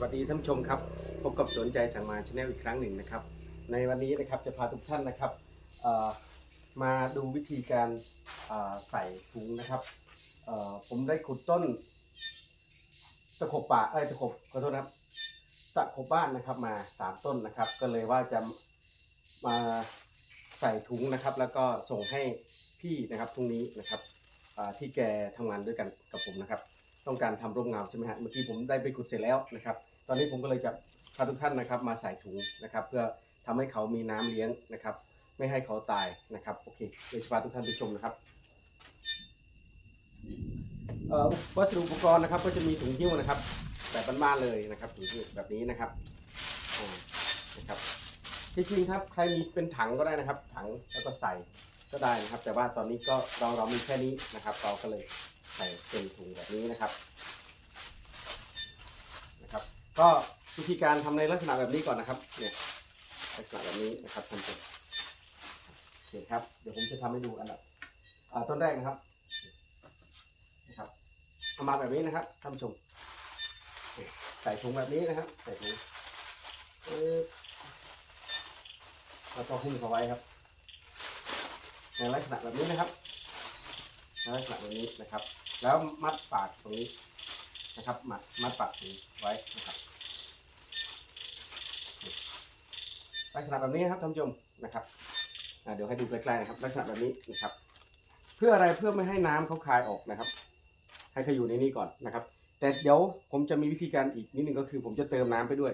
สวัสดีท่านชมครับ พบกับสวนใจสั่งมาชาแนลอีกครั้งหนึ่งนะครับ ในวันนี้นะครับจะพาทุกท่านนะครับมาดูวิธีการใส่ถุงนะครับ ผมได้ขุดต้น ตะขบป่าเอ้ยตะขบขอโทษนะครับตะขบบ้านนะครับมาสามต้นนะครับ ก็เลยว่าจะมาใส่ถุงนะครับ แล้วก็ส่งให้พี่นะครับพรุ่งนี้นะครับที่แกทำงานด้วยกันกับผมนะครับ ต้องการทำร่มเงาใช่ไหมฮะเมื่อกี้ผมได้ไปขุดเสร็จแล้วนะครับ ตอนนี้ผมก็เลยจะพาทุกท่านนะครับมาใส่ถุงนะครับ เพื่อทำให้เขามีน้ำเลี้ยงนะครับ ไม่ให้เขาตายนะครับโอเคเดี๋ยวจะพาทุกท่านไปชมนะครับเอ่อวัสดุอุปกรณ์นะครับ ก็จะมีถุงหิ้วนะครับ แบบบ้านๆเลยนะครับถุงหิ้วแบบนี้นะครับนะครับที่จริงครับใครมีเป็นถังก็ได้นะครับ ถังแล้วก็ใส่ก็ได้นะครับ แต่ว่าตอนนี้ก็เราเรามีแค่นี้นะครับ เราก็เลยใส่เป็นถุงแบบนี้นะครับ ก็วิธีการทำในลักษณะแบบนี้ก่อนนะครับ เนี่ยลักษณะแบบนี้นะครับท่านผู้ชมโอเคครับ เดี๋ยวผมจะทำให้ดูอันดับต้นแรกนะครับนะครับเอามาแบบนี้นะครับท่านผู้ชมใส่ถุงแบบนี้นะครับ ใส่ถุงปึ๊บแล้วก็หุ้มเขาไว้ครับ ในลักษณะแบบนี้นะครับในลักษณะแบบนี้นะครับ แล้วมัดปากตรงนี้นะครับ มัดมัดปากถุงไว้นะครับ ลักษณะแบบนี้นะครับท่านผู้ชมนะครับเดี๋ยวให้ดูใกล้ๆนะครับ ลักษณะแบบนี้นะครับ เพื่ออะไรเพื่อไม่ให้น้ำเขาคายออกนะครับ ให้เขาอยู่ในนี้ก่อนนะครับ แต่เดี๋ยวผมจะมีวิธีการอีกนิดนึงก็คือ ผมจะเติมน้ำไปด้วย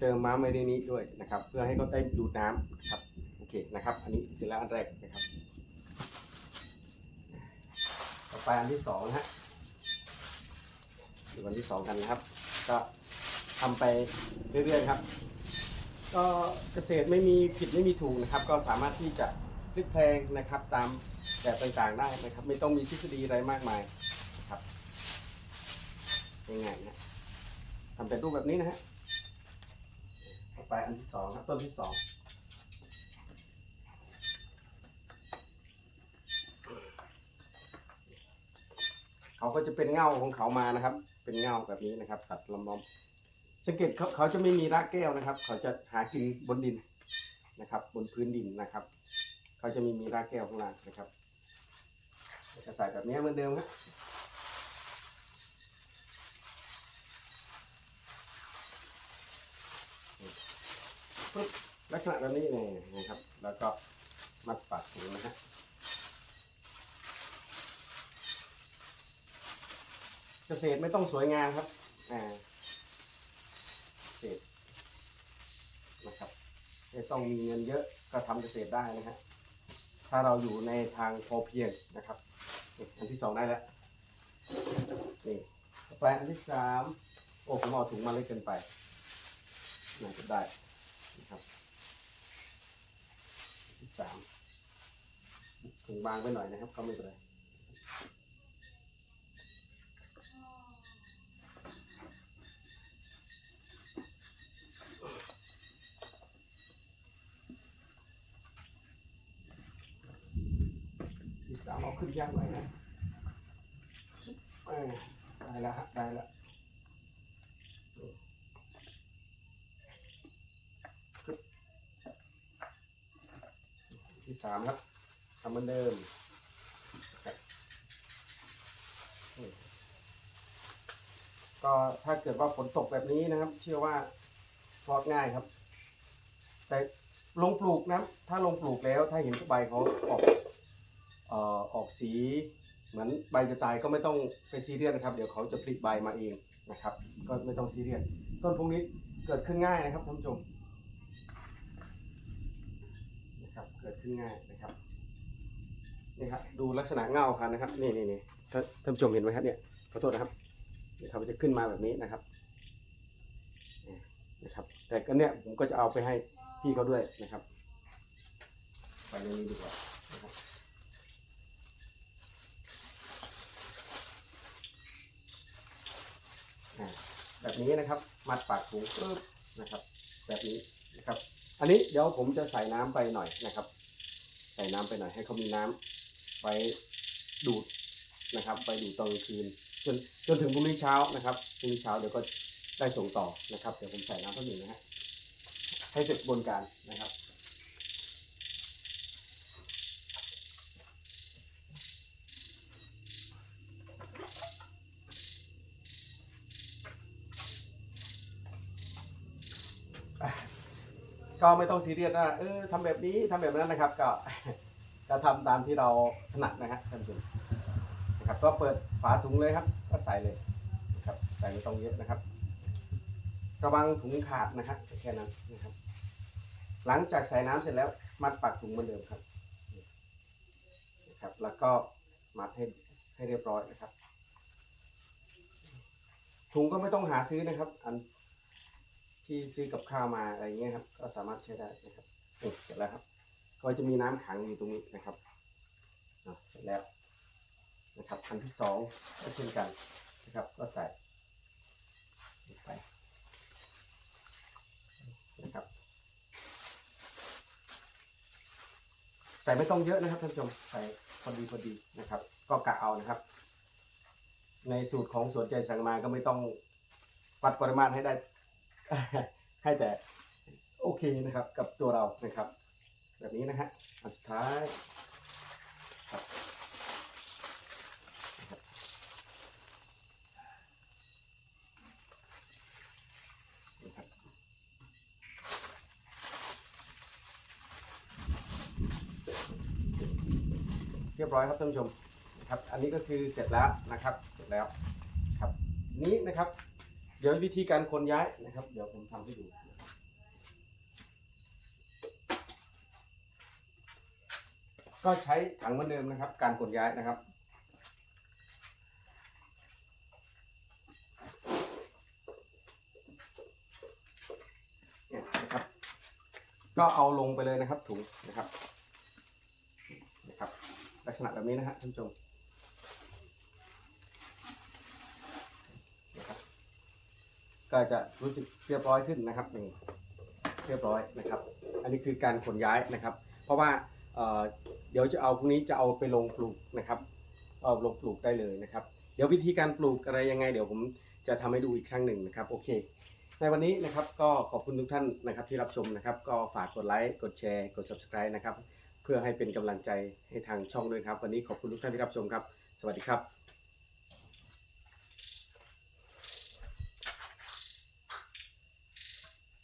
เติมน้ำไปในนี้ด้วยนะครับ เพื่อให้เขาได้ดูดน้ำนครับโอเคนะครับ อันนี้เสร็จแล้วอันแรกนะครับ ต่อไปอันที่สองนะฮะวันที่สองกันนะครับ ก็ทำไปเรื่อยๆครับ ก็เกษตรไม่มีผิดไม่มีถูกนะครับ ก็สามารถที่จะพลิกแพลงนะครับ ตามแบบต่างๆได้นะครับ ไม่ต้องมีทฤษฎีอะไรมากมายนะครับง่ายๆนะทำเป็นรูปแบบนี้นะฮะต่อไปอันที่สองครับต้นที่สองเขาก็จะเป็นเงาของเขามานะครับ เป็นเงาแบบนี้นะครับ ตัดลำลอม สังเกตเขาเขาจะไม่มีรากแก้วนะครับ เขาจะหากินบนดินนะครับ บนพื้นดินนะครับ เขาจะมีมีรากแก้วข้างล่างนะครับจะใส่แบบนี้เหมือนเดิมครับปึ๊บลักษณะแบบนี้นี่นะครับ แล้วก็มัดปากถุงนะฮะเกษตรไม่ต้องสวยงามครับอ่า ษตรนะครับไม่ต้องมีเงินเยอะก็ทำเกษตรได้นะฮะถ้าเราอยู่ในทางพอเพียงนะครับอันที่สองได้แล้วนี่ต่อไปอันที่สามโอ้ผมเอาถุงมาเล็กเกินไปน่าจะได้นะครับที่สามถุงบางไปหน่อยนะครับก็ไม่เป็นไร สามเอาขึ้นยากหน่อยนะเออได้แล้วฮะได้แล้วที่สามครับทำเหมือนเดิมก็ถ้าเกิดว่าฝนตกแบบนี้นะครับ เชื่อว่ารอดง่ายครับ แต่ลงปลูกนะ ถ้าลงปลูกแล้วถ้าเห็นใบเขาออก ออกสีเหมือนใบจะตายก็ไม่ต้องไปซีเรียสนะครับ เดี๋ยวเขาจะผลิใบมาเองนะครับ ก็ไม่ต้องซีเรียสต้นพวกนี้เกิดขึ้นง่ายนะครับท่านผู้ชมนะครับเกิดขึ้นง่ายนะครับนี่ครับดูลักษณะเงาครับนะครับนี่นี่นี่ท่านผู้ชมเห็นไหมครับเนี่ยขอโทษนะครับเดี๋ยวเขาจะขึ้นมาแบบนี้นะครับนะครับแต่ก็เนี่ยผมก็จะเอาไปให้พี่เขาด้วยนะครับ ไปในนี้ดีกว่านะครับ อ่า แบบนี้นะครับ มัดปากถุงปึ๊บนะครับ แบบนี้นะครับ อันนี้เดี๋ยวผมจะใส่น้ำไปหน่อยนะครับ ใส่น้ำไปหน่อยให้เขามีน้ำไว้ดูดนะครับ ไปดูดตอนกลางคืนจนจนถึงพรุ่งนี้เช้านะครับพรุ่งนี้เช้าเดี๋ยวก็ได้ส่งต่อนะครับ เดี๋ยวผมใส่น้ำต้นหนึ่งนะฮะให้เสร็จกระบวนการนะครับ ก็ไม่ต้องซีเรียสว่าเออทำแบบนี้ทำแบบนั้นนะครับ ก็ก็ทำตามที่เราถนัดนะฮะท่านผู้ชมนะครับ ก็เปิดฝาถุงเลยครับ ก็ใส่เลยนะครับใส่ไม่ต้องเยอะนะครับ ระวังถุงขาดนะฮะแค่นั้นนะครับ หลังจากใส่น้ำเสร็จแล้ว มัดปากถุงเหมือนเดิมครับนะครับ แล้วก็มัดให้ให้เรียบร้อยนะครับถุงก็ไม่ต้องหาซื้อนะครับ อัน ที่ซื้อกับข้าวมาอะไรเงี้ยครับ ก็สามารถใช้ได้นะครับเสร็จแล้วครับ ก็จะมีน้ำขังอยู่ตรงนี้นะครับเสร็จแล้วนะครับอันที่สองก็เช่นกันนะครับ ก็ใส่ไปนะครับใส่ไม่ต้องเยอะนะครับท่านผู้ชมใส่พอดีพอดีนะครับ ก็กะเอานะครับ ในสูตรของสวนใจสั่งมาก็ไม่ต้องวัดปริมาณให้ได้ ให้แต่โอเคนะครับกับตัวเรานะครับ แบบนี้นะฮะอันสุดท้ายครับเรียบร้อยครับท่านผู้ชมนะครับ อันนี้ก็คือเสร็จแล้วนะครับ เสร็จแล้วครับ นี้นะครับ เดี๋ยววิธีการขนย้ายนะครับ เดี๋ยวผมทำให้ดูก็ใช้ถังเหมือนเดิมนะครับ การขนย้ายนะครับ เนี่ยนะครับ ก็เอาลงไปเลยนะครับถุงนะครับ นะครับ ลักษณะแบบนี้นะฮะท่านผู้ชมนะครับ ก็จะรู้สึกเรียบร้อยขึ้นนะครับนี่เรียบร้อยนะครับ อันนี้คือการขนย้ายนะครับ เพราะว่าเเดี๋ยวจะเอาพวกนี้จะเอาไปลงปลูกนะครับ เอาลงปลูกได้เลยนะครับ เดี๋ยววิธีการปลูกอะไรยังไง เดี๋ยวผมจะทำให้ดูอีกครั้งหนึ่งนะครับโอเค ในวันนี้นะครับก็ขอบคุณทุกท่านนะครับที่รับชมนะครับ ก็ฝากกดไลค์กดแชร์กด subscribe นะครับ เพื่อให้เป็นกำลังใจให้ทางช่องด้วยครับ วันนี้ขอบคุณทุกท่านที่รับชมครับ สวัสดีครับ